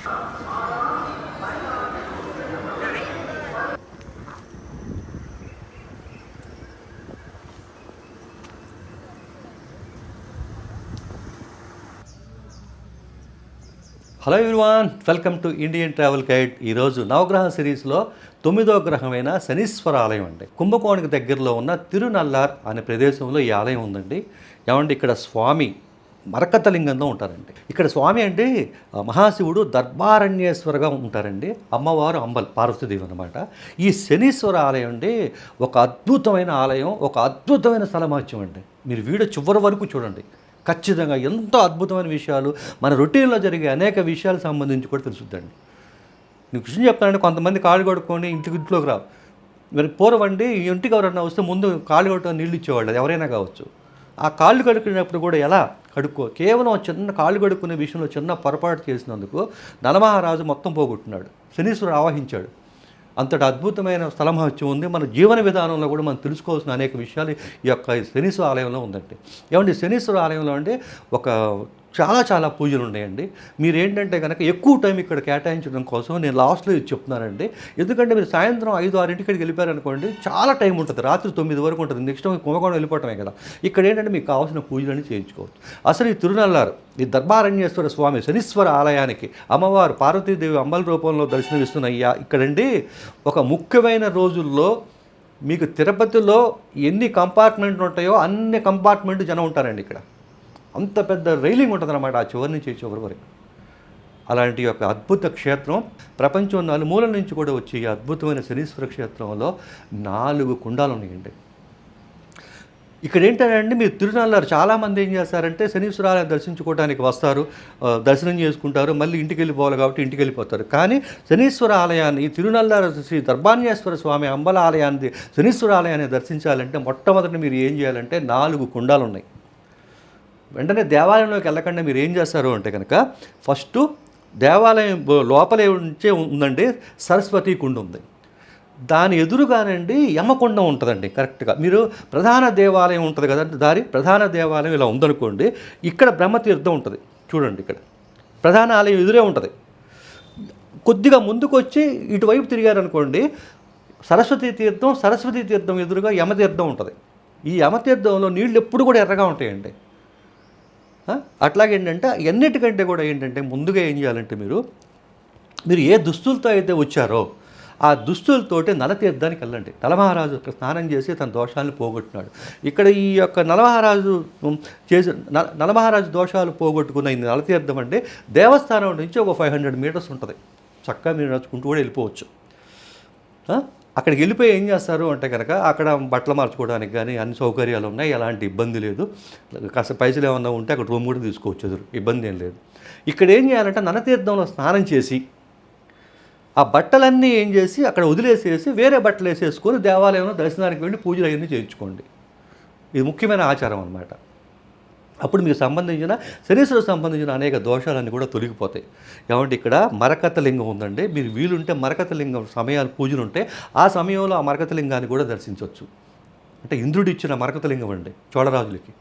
Hello everyone welcome to Indian travel guide ఈరోజు నవగ్రహ సిరీస్లో తొమ్మిదో గ్రహమైన శనీశ్వర ఆలయం అండి. కుంభకోణకి దగ్గరలో ఉన్న తిరునల్లార్ అనే ప్రదేశంలో ఈ ఆలయం ఉందండి. ఏమంటే ఇక్కడ స్వామి మరకతలింగంలో ఉంటారండి. ఇక్కడ స్వామి అంటే మహాశివుడు దర్బారణ్యేశ్వరగా ఉంటారండి. అమ్మవారు అంబల్ పార్వతీదేవి అనమాట ఈ శనీశ్వర ఆలయం అండి ఒక అద్భుతమైన ఆలయం ఒక అద్భుతమైన స్థలమాచ్యం అండి మీరు వీడియో చివరి వరకు చూడండి. ఖచ్చితంగా ఎంతో అద్భుతమైన విషయాలు మన రొటీన్లో జరిగే అనేక విషయాలకు సంబంధించి కూడా తెలుసుద్దండి. నీకు విషయం చెప్తానంటే కొంతమంది కాళ్ళు కడుక్కొని ఇంటికి ఇంట్లోకి రావు మరి పూర్వండి ఈ ఇంటికి ఎవరన్నా వస్తే ముందు కాళ్ళు కొట్టుకొని నీళ్ళు ఇచ్చేవాళ్ళు ఎవరైనా కావచ్చు. ఆ కాళ్ళు కడుక్కునేప్పుడు కూడా ఎలా? కడుక్కో. కేవలం చిన్న కాళ్ళు కడుక్కునే విషయంలో చిన్న పొరపాటు చేసినందుకు నలమహారాజు మొత్తం పోగొట్టున్నాడు. శనీశ్వరుడు ఆవహించాడు. అంతటి అద్భుతమైన స్థలమహత్యం ఉంది. మన జీవన విధానంలో కూడా మనం తెలుసుకోవాల్సిన అనేక విషయాలు ఈ యొక్క శనీశ్వర ఆలయంలో ఉందండి ఏమంటే శనీశ్వర ఆలయంలో అంటే ఒక చాలా చాలా పూజలు ఉన్నాయండి. మీరు ఏంటంటే కనుక ఎక్కువ టైం ఇక్కడ కేటాయించడం కోసం నేను లాస్ట్లో ఇది చెప్తున్నానండి. ఎందుకంటే మీరు సాయంత్రం ఐదు ఆరింటికి ఇక్కడికి వెళ్ళిపోయారనుకోండి చాలా టైం ఉంటుంది. రాత్రి తొమ్మిది వరకు ఉంటుంది. నెక్స్ట్ కుంభకోణం వెళ్ళిపోవటమే కదా. ఇక్కడ ఏంటంటే మీకు కావాల్సిన పూజలన్నీ చేయించుకోవచ్చు. అసలు ఈ తిరునల్లారు ఈ దర్బారణ్యేశ్వర స్వామి శనీశ్వర ఆలయానికి అమ్మవారు పార్వతీదేవి అమ్మల రూపంలో దర్శనమిస్తున్న అయ్యా ఇక్కడండి ఒక ముఖ్యమైన రోజుల్లో మీకు తిరుపతిలో ఎన్ని కంపార్ట్మెంట్లు ఉంటాయో అన్ని కంపార్ట్మెంట్ జనం ఉంటారండి ఇక్కడ. అంత పెద్ద రైలింగ్ ఉంటుందన్నమాట ఆ చివరి నుంచి చివరి వరకు. అలాంటి యొక్క అద్భుత క్షేత్రం. ప్రపంచం నలుమూలల నుంచి కూడా వచ్చి ఈ అద్భుతమైన శనీశ్వర క్షేత్రంలో నాలుగు కుండాలు ఉన్నాయండి. ఇక్కడ ఏంటంటే మీరు తిరునాళ్ళారు చాలామంది ఏం చేస్తారంటే శనీశ్వరాలయం దర్శించుకోవడానికి వస్తారు దర్శనం చేసుకుంటారు మళ్ళీ ఇంటికి వెళ్ళిపోవాలి కాబట్టి ఇంటికి వెళ్ళిపోతారు. కానీ శనీశ్వర ఆలయాన్ని తిరునల్లారు శ్రీ దర్భాన్యేశ్వర స్వామి అంబల ఆలయాన్ని శనీశ్వర ఆలయాన్ని దర్శించాలంటే మొట్టమొదటి మీరు ఏం చేయాలంటే నాలుగు కుండాలు ఉన్నాయి. వెంటనే దేవాలయంలోకి వెళ్ళకుండా మీరు ఏం చేస్తారు అంటే కనుక ఫస్ట్ దేవాలయం లోపలే ఉంచే ఉందండి సరస్వతి కుండ ఉంది. దాని ఎదురుగానండి యమకొండం ఉంటుందండి కరెక్ట్గా. మీరు ప్రధాన దేవాలయం ఉంటుంది కదండి దారి ప్రధాన దేవాలయం ఇలా ఉందనుకోండి ఇక్కడ బ్రహ్మతీర్థం ఉంటుంది చూడండి ఇక్కడ. ప్రధాన ఆలయం ఎదురే ఉంటుంది. కొద్దిగా ముందుకు వచ్చి ఇటువైపు తిరిగారనుకోండి సరస్వతి తీర్థం సరస్వతి తీర్థం ఎదురుగా యమతీర్థం ఉంటుంది. ఈ యమతీర్థంలో నీళ్ళు ఎప్పుడు కూడా ఎర్రగా ఉంటాయండి. అట్లాగేంటంటే ఎన్నిటికంటే కూడా ఏంటంటే ముందుగా ఏం చేయాలంటే మీరు మీరు ఏ దుస్తులతో అయితే వచ్చారో ఆ దుస్తులతోటి నలతీర్థానికి వెళ్ళండి. నలమహారాజు అక్కడ స్నానం చేసి తన దోషాలను పోగొట్టినాడు ఇక్కడ ఈ యొక్క నలమహారాజు చేసిన చేసి నలమహారాజు దోషాలు పోగొట్టుకున్న ఈ నలతీర్థం అంటే దేవస్థానం నుంచి ఒక ఫైవ్ హండ్రెడ్ మీటర్స్ ఉంటుంది. చక్కగా మీరు నడుచుకుంటూ కూడా వెళ్ళిపోవచ్చు. అక్కడికి వెళ్ళిపోయి ఏం చేస్తారు అంటే కనుక అక్కడ బట్టలు మార్చుకోవడానికి కానీ అన్ని సౌకర్యాలు ఉన్నాయి ఎలాంటి ఇబ్బంది లేదు. కాస్త పైసలు ఏమన్నా ఉంటే అక్కడ రూమ్ కూడా తీసుకోవచ్చు ఇబ్బంది ఏం లేదు. ఇక్కడ ఏం చేయాలంటే ననతీర్థంలో స్నానం చేసి ఆ బట్టలన్నీ ఏం చేసి అక్కడ వదిలేసేసి వేరే బట్టలు వేసేసుకొని దేవాలయంలో దర్శనానికి వెళ్ళి పూజలు అవన్నీ చేయించుకోండి. ఇది ముఖ్యమైన ఆచారం అన్నమాట. అప్పుడు మీకు సంబంధించిన శనీశ్వరకు సంబంధించిన అనేక దోషాలన్నీ కూడా తొలగిపోతాయి. ఏమంటే ఇక్కడ మరకత లింగం ఉందండి. మీరు వీలుంటే మరకత లింగం సమయాలు పూజలు ఉంటే ఆ సమయంలో ఆ మరకత లింగాన్ని కూడా దర్శించవచ్చు. అంటే ఇంద్రుడు ఇచ్చిన మరకత లింగం అండి చోళరాజులకి.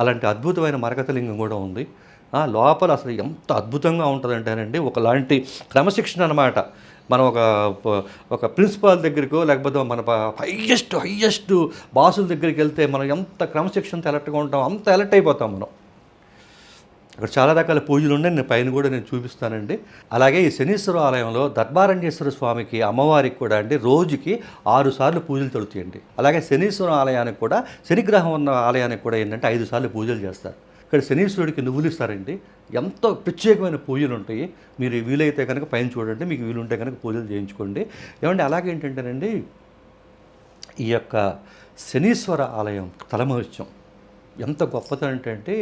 అలాంటి అద్భుతమైన మరకత లింగం కూడా ఉంది. లోపల అసలు ఎంత అద్భుతంగా ఉంటుందంటేనండి ఒకలాంటి క్రమశిక్షణ అనమాట మనం ఒక ఒక ప్రిన్సిపాల్ దగ్గరికో లేకపోతే మన హయ్యెస్ట్ హయ్యెస్ట్ బాసుల దగ్గరికి వెళ్తే మనం ఎంత క్రమశిక్షణతో అలర్ట్గా ఉంటాం అంత అలర్ట్ అయిపోతాం మనం. అక్కడ చాలా రకాల పూజలు ఉన్నాయి. నేను పైన కూడా నేను చూపిస్తానండి. అలాగే ఈ శనీశ్వర ఆలయంలో దర్బారంజేశ్వర స్వామికి అమ్మవారికి కూడా అండి రోజుకి ఆరు సార్లు పూజలు తొలుతాయండి. అలాగే శనీశ్వర ఆలయానికి కూడా శనిగ్రహం ఉన్న ఆలయానికి కూడా ఏంటంటే ఐదు సార్లు పూజలు చేస్తారు. ఇక్కడ శనీశ్వరుడికి నువ్వులు ఇస్తారండి. ఎంతో ప్రత్యేకమైన పూజలు ఉంటాయి. మీరు వీలైతే కనుక పైన చూడండి. మీకు వీలుంటే కనుక పూజలు చేయించుకోండి. ఏమంటే అలాగే ఏంటంటేనండి ఈ యొక్క శనీశ్వర ఆలయం తలమహత్యం ఎంత గొప్పతనం అంటే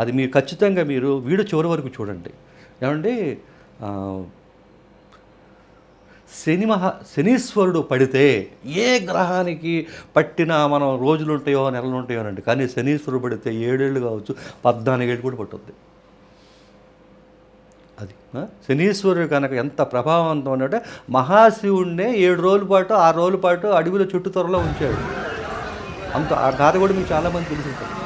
అది మీరు ఖచ్చితంగా మీరు వీడియో చివరి వరకు చూడండి. ఏమండి శని మహా శనీశ్వరుడు పడితే ఏ గ్రహానికి పట్టిన మనం రోజులు ఉంటాయో నెలలు ఉంటాయో అనండి కానీ శనీశ్వరుడు పడితే ఏడేళ్ళు కావచ్చు పద్నాలుగేళ్ళు కూడా పట్టుద్ది. అది శనీశ్వరుడు కనుక ఎంత ప్రభావవంతం ఉన్నట్టే మహాశివుణ్ణే ఏడు రోజుల పాటు ఆరు రోజుల పాటు అడవిలో చుట్టు త్వరలో ఉంచాడు. అంత ఆ గాథ కూడా మీకు చాలామంది తెలుసుంటారు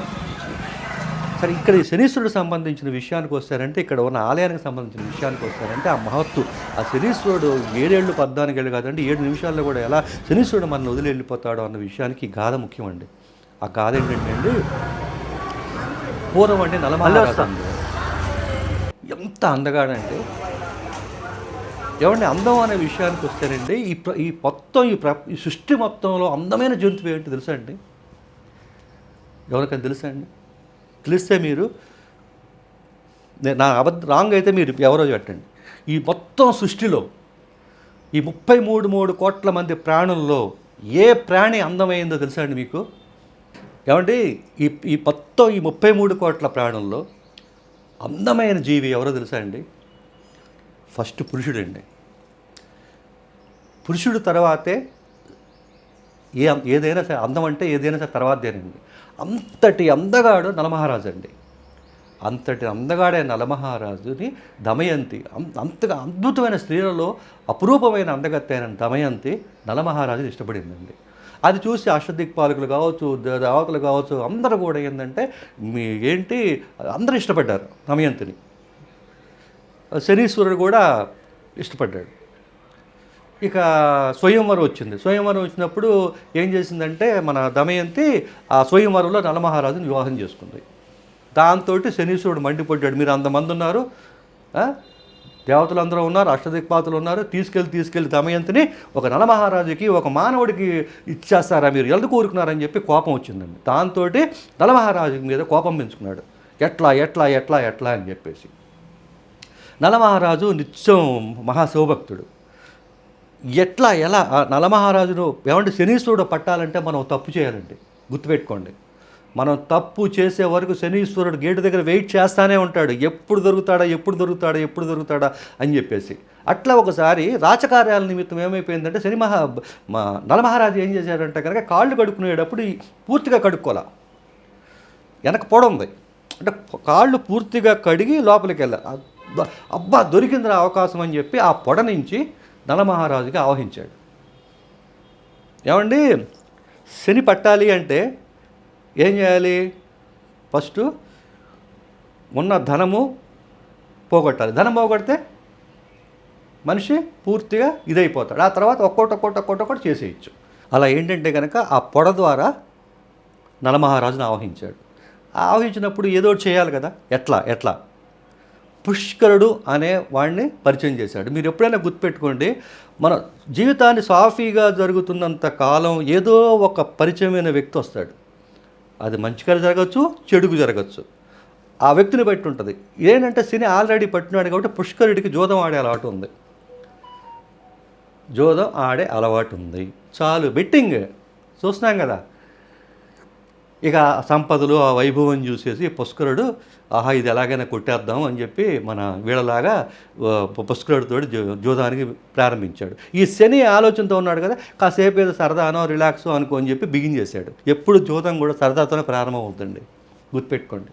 సరే ఇక్కడ ఈ శనీశ్వరుడు సంబంధించిన విషయానికి వస్తారంటే ఇక్కడ ఉన్న ఆలయానికి సంబంధించిన విషయానికి వస్తారంటే ఆ మహత్తు ఆ శనీశ్వరుడు ఏడేళ్ళు పద్నాలుగు ఏళ్ళు కాదంటే ఏడు నిమిషాల్లో కూడా ఎలా శనీశ్వరుడు మన వదిలి వెళ్ళిపోతాడో అన్న విషయానికి గాథ ముఖ్యమండి. ఆ గాథ ఏంటంటే అండి పూర్వం అంటే నలమహారాజు. ఎంత అందగాడంటే ఏమండి అందం అనే విషయానికి వస్తేనండి ఈ ఈ మొత్తం ఈ ప్ర ఈ సృష్టి మొత్తంలో అందమైన జంతువు ఏంటి తెలుసా అండి? ఎవరికైనా తెలుసా అండి? తెలిస్తే మీరు నా అబద్ధ రాంగ్ అయితే మీరు ఎవరో పెట్టండి. ఈ మొత్తం సృష్టిలో ఈ ముప్పై మూడు మూడు కోట్ల మంది ప్రాణుల్లో ఏ ప్రాణి అందమైందో తెలుసా అండి మీకు? ఏమండి? ఈ ఈ మొత్తం ఈ ముప్పై మూడు కోట్ల ప్రాణుల్లో అందమైన జీవి ఎవరో తెలుసా అండి? ఫస్ట్ పురుషుడండి. పురుషుడు తర్వాతే ఏ ఏదైనా సరే అందం అంటే ఏదైనా సరే తర్వాతదేనండి అంతటి అందగాడు నలమహారాజు అండి అంతటి అందగాడే నలమహారాజుని దమయంతి అంతగా అద్భుతమైన స్త్రీలలో అపురూపమైన అందగత్తి అయిన దమయంతి నలమహారాజుని ఇష్టపడిందండి. అది చూసి అష్టదిక్పాలకులు కావచ్చు దేవతలు కావచ్చు అందరూ కూడా ఏంటంటే మీ ఏంటి అందరూ ఇష్టపడ్డారు దమయంతిని. శనీశ్వరుడు కూడా ఇష్టపడ్డాడు. ఇక స్వయంవరం వచ్చింది. స్వయంవరం వచ్చినప్పుడు ఏం చేసిందంటే మన దమయంతి ఆ స్వయంవరంలో నలమహారాజుని వివాహం చేసుకుంది. దాంతో శనీశ్వరుడు మండిపడ్డాడు. మీరు అంతమంది ఉన్నారు దేవతలందరూ ఉన్నారు అష్టదిక్పాతులు ఉన్నారు. తీసుకెళ్ళి తీసుకెళ్ళి దమయంతిని ఒక నలమహారాజుకి ఒక మానవుడికి ఇచ్చేస్తారా మీరు? ఎందుకు కోరుకున్నారని చెప్పి కోపం వచ్చిందండి. దాంతో నలమహారాజు మీద కోపం పెంచుకున్నాడు. ఎట్లా ఎట్లా ఎట్లా ఎట్లా అని చెప్పేసి. నలమహారాజు నిత్యం మహాశివభక్తుడు. ఎట్లా ఎలా? నలమహారాజును ఏమంటే శనీశ్వరుడు పట్టాలంటే మనం తప్పు చేయాలండి. గుర్తుపెట్టుకోండి. మనం తప్పు చేసే వరకు శనీశ్వరుడు గేటు దగ్గర వెయిట్ చేస్తానే ఉంటాడు. ఎప్పుడు దొరుకుతాడా ఎప్పుడు దొరుకుతాడా ఎప్పుడు దొరుకుతాడా అని చెప్పేసి. అట్లా ఒకసారి రాచకార్యాల నిమిత్తం ఏమైపోయిందంటే శని మహా మా నలమహారాజు ఏం చేశాడంటే కనుక కాళ్ళు కడుక్కునేటప్పుడు పూర్తిగా కడుక్కోలే. వెనక పొడ ఉంది. అంటే కాళ్ళు పూర్తిగా కడిగి లోపలికి వెళ్ళారు అబ్బా అబ్బా దొరికిందిరా అవకాశం అని చెప్పి ఆ పొడ నుంచి నలమహారాజుకి ఆవహించాడు. ఏమండి? శని పట్టాలి అంటే ఏం చేయాలి? ఫస్ట్ ఉన్న ధనము పోగొట్టాలి. ధనం పోగొడితే మనిషి పూర్తిగా ఇదైపోతాడు. ఆ తర్వాత ఒక్కోటి ఒక్కోటి ఒక్కోటి ఒకటి చేసేయచ్చు. అలా ఏంటంటే కనుక ఆ పొడ ద్వారా నలమహారాజును ఆవహించాడు. ఆవహించినప్పుడు ఏదో ఒకటి చేయాలి కదా? ఎట్లా? ఎట్లా? పుష్కరుడు అనే వాడిని పరిచయం చేశాడు. మీరు ఎప్పుడైనా గుర్తుపెట్టుకోండి మన జీవితాన్ని సాఫీగా జరుగుతున్నంత కాలం ఏదో ఒక పరిచయమైన వ్యక్తి వస్తాడు. అది మంచిగా జరగచ్చు చెడుకు జరగచ్చు. ఆ వ్యక్తిని బట్టి ఉంటుంది. ఏంటంటే శని ఆల్రెడీ పట్టినాడు కాబట్టి పుష్కరుడికి జోదం ఆడే అలవాటు ఉంది. జోదం ఆడే అలవాటు ఉంది. చాలు బెట్టింగ్. చూస్తున్నాం కదా? ఇక సంపదలు ఆ వైభవం చూసేసి పుష్కరుడు ఆహా ఇది ఎలాగైనా కొట్టేద్దాం అని చెప్పి మన వీళ్ళలాగా పుష్కరుడితో జూదానికి జోదానికి ప్రారంభించాడు. ఈ శని ఆలోచనతో ఉన్నాడు కదా కాసేపు ఏదో సరదానో రిలాక్స్ అనుకో అని చెప్పి బిగిన్ చేశాడు. ఎప్పుడు జోదం కూడా సరదాతోనే ప్రారంభం అవుతుంది గుర్తుపెట్టుకోండి.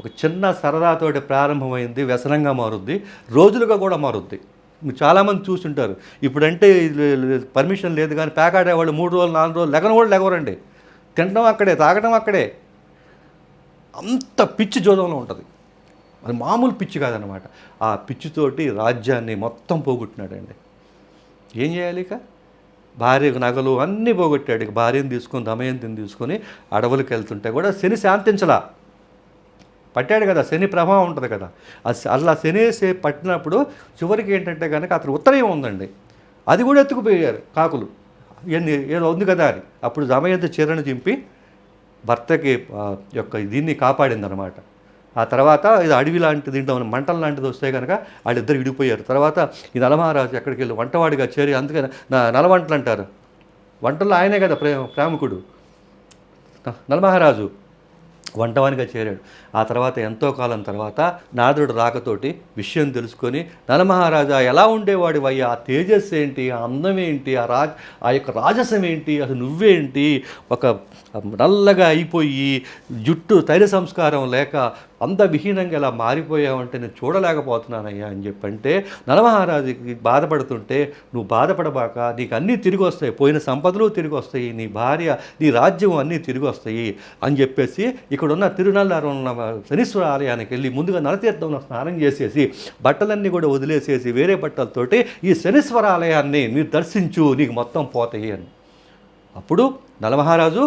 ఒక చిన్న సరదాతోటి ప్రారంభమైంది వ్యసనంగా మారుద్ది రోజులుగా కూడా మారుద్ది. చాలామంది చూస్తుంటారు ఇప్పుడంటే పర్మిషన్ లేదు కానీ ప్యాకాడే వాళ్ళు మూడు రోజులు నాలుగు రోజులు లెగన కూడా లెగవరండి. తినడం అక్కడే తాగడం అక్కడే. అంత పిచ్చి జోదంలో ఉంటుంది. అది మామూలు పిచ్చి కాదనమాట ఆ పిచ్చితోటి రాజ్యాన్ని మొత్తం పోగొట్టినాడండి. ఏం చేయాలి ఇక? భార్య నగలు అన్నీ పోగొట్టాడు. ఇక భార్యను తీసుకొని దమయంతిని తీసుకొని అడవులకు వెళ్తుంటే కూడా శని శాంతించలా. పట్టాడు కదా శని ప్రభావం ఉంటుంది కదా. ఆ శ- శని పట్టినప్పుడు చివరికి ఏంటంటే కనుక అతను ఉత్తరయం ఉందండి అది కూడా ఎత్తుకుపోయారు కాకులు. ఇవన్నీ ఏదో ఉంది కదా అని. అప్పుడు దమయంతి చీరను చింపి భర్తకి యొక్క దీన్ని కాపాడిందనమాట ఆ తర్వాత ఇది అడవి లాంటి దీంట్లో మంటలు లాంటిది వస్తే కనుక వాళ్ళిద్దరు విడిపోయారు. తర్వాత ఈ నలమహారాజు ఎక్కడికి వెళ్ళి వంటవాడిగా చేరి అందుకని నా నలవంటలు అంటారు వంటల్లో ఆయనే కదా ప్రే ప్రేమికుడు. నలమహారాజు. వంటవానిగా చేరాడు. ఆ తర్వాత ఎంతో కాలం తర్వాత నారదుడు రాకతోటి విషయం తెలుసుకొని నలమహారాజా ఎలా ఉండేవాడు అయ్యా ఆ తేజస్సు ఏంటి? ఆ అందం ఏంటి? ఆ రాజ ఆ యొక్క రాజసం ఏంటి? అసలు నువ్వేంటి? ఒక నల్లగా అయిపోయి జుట్టు తైల సంస్కారం లేక అందవిహీనంగా ఇలా మారిపోయావంటే నేను చూడలేకపోతున్నానయ్యా అని చెప్పంటే నలమహారాజుకి బాధపడుతుంటే నువ్వు బాధపడబాక నీకు అన్నీ తిరిగి వస్తాయి పోయిన సంపదలు తిరిగి వస్తాయి నీ భార్య నీ రాజ్యం అన్నీ తిరిగి వస్తాయి అని చెప్పేసి ఇక్కడున్న తిరునల్లారం ఉన్న శనీశ్వర ఆలయానికి వెళ్ళి ముందుగా నలతీర్థంలో స్నానం చేసేసి బట్టలన్నీ కూడా వదిలేసేసి వేరే బట్టలతోటి ఈ శనీశ్వర ఆలయాన్ని మీరు దర్శించు నీకు మొత్తం పోతాయి అని. అప్పుడు నలమహారాజు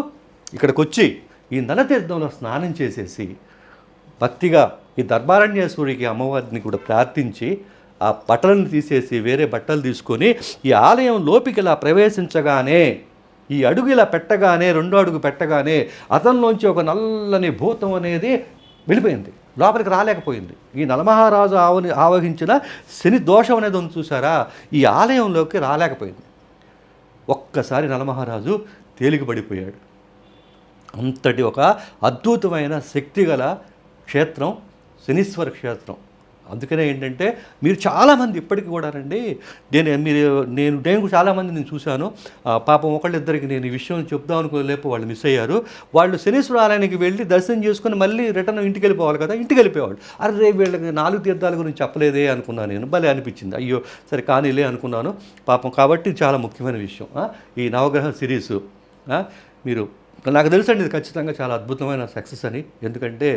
ఇక్కడికి వచ్చి ఈ నలతీర్థంలో స్నానం చేసేసి భక్తిగా ఈ దర్బారణ్యేశ్వరికి అమ్మవారిని కూడా ప్రార్థించి ఆ బట్టలను తీసేసి వేరే బట్టలు తీసుకొని ఈ ఆలయం లోపికి ఇలా ప్రవేశించగానే ఈ అడుగు ఇలా పెట్టగానే రెండో అడుగు పెట్టగానే అతనిలోంచి ఒక నల్లని భూతం అనేది వెళ్ళిపోయింది లోపలికి రాలేకపోయింది. ఈ నలమహారాజు ఆవని ఆవహించిన శని దోషం అనేది ఉంది చూసారా ఈ ఆలయంలోకి రాలేకపోయింది. ఒక్కసారి నలమహారాజు తేలికపడిపోయాడు. అంతటి ఒక అద్భుతమైన శక్తిగల క్షేత్రం శనీశ్వర క్షేత్రం. అందుకనే ఏంటంటే మీరు చాలామంది ఇప్పటికి కూడానండి నేను మీరు నేను నేను చాలామంది నేను చూశాను. పాపం ఒకళ్ళిద్దరికి నేను ఈ విషయం చెప్దాం అనుకోలేపు వాళ్ళు మిస్ అయ్యారు. వాళ్ళు శనీశ్వర ఆలయానికి వెళ్ళి దర్శనం చేసుకుని మళ్ళీ రిటర్న్ ఇంటికి వెళ్ళిపోవాలి కదా ఇంటికి వెళ్ళిపోయేవాళ్ళు అరే వీళ్ళకి నాలుగు తీర్థాల గురించి చెప్పలేదే అనుకున్నాను నేను. భలే అనిపించింది. అయ్యో సరే కానీలే అనుకున్నాను. పాపం కాబట్టి చాలా ముఖ్యమైన విషయం. ఈ నవగ్రహ సిరీస్. మీరు నాకు తెలుసండి ఇది ఖచ్చితంగా చాలా అద్భుతమైన సక్సెస్ అని. ఎందుకంటే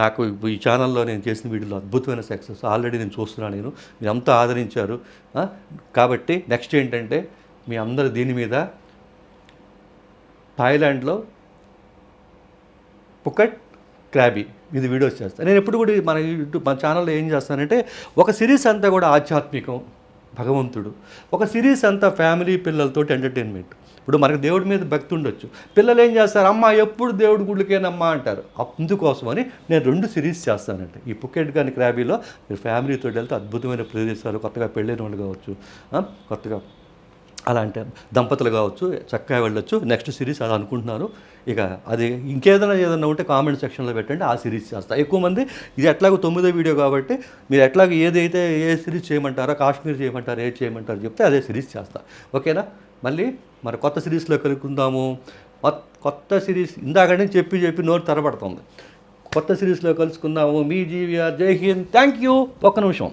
నాకు ఈ ఛానల్లో నేను చేసిన వీడియోలో అద్భుతమైన సక్సెస్ ఆల్రెడీ నేను చూస్తున్నాను నేను. మీరు అంతా ఆదరించారు. కాబట్టి నెక్స్ట్ ఏంటంటే మీ అందరు దీని మీద థాయిలాండ్లో పుకట్ క్రాబీ ఇది వీడియోస్ చేస్తాను నేను ఎప్పుడు కూడా మన యూట్యూబ్ మన ఛానల్లో ఏం చేస్తానంటే ఒక సిరీస్ అంతా కూడా ఆధ్యాత్మికం. భగవంతుడు. ఒక సిరీస్ అంతా ఫ్యామిలీ పిల్లలతోటి ఎంటర్టైన్మెంట్. ఇప్పుడు మనకు దేవుడి మీద భక్తి ఉండొచ్చు. పిల్లలు ఏం చేస్తారు? అమ్మ ఎప్పుడు దేవుడి గుళ్ళకేనమ్మా అంటారు. అందుకోసమని నేను రెండు సిరీస్ చేస్తానంట ఈ పుకెట్ కానీ క్రాబీలో మీరు ఫ్యామిలీతో వెళ్తే అద్భుతమైన ప్రదేశాలు. కొత్తగా పెళ్ళైన వాళ్ళు కావచ్చు. కొత్తగా అలాంటి దంపతులు కావచ్చు చక్కగా వెళ్ళొచ్చు. నెక్స్ట్ సిరీస్ అది అనుకుంటున్నాను. ఇక అది ఇంకేదైనా ఏదైనా ఉంటే కామెంట్ సెక్షన్లో పెట్టండి. ఆ సిరీస్ చేస్తా. ఎక్కువ మంది ఇది ఎట్లాగో తొమ్మిదో వీడియో కాబట్టి మీరు ఎట్లాగో ఏదైతే ఏ సిరీస్ చేయమంటారో కాశ్మీర్ చేయమంటారో ఏది చేయమంటారో చెప్తే అదే సిరీస్ చేస్తా. ఓకేనా? మళ్ళీ మరి కొత్త సిరీస్లో కలుపుకుందాము కొత్త సిరీస్ ఇందాకనే చెప్పి చెప్పి నోరు తరబడుతుంది. కొత్త సిరీస్లో కలుసుకుందాము. మీ జీవీఆర్. జై హింద్. థ్యాంక్ యూ ఒక్క నిమిషం.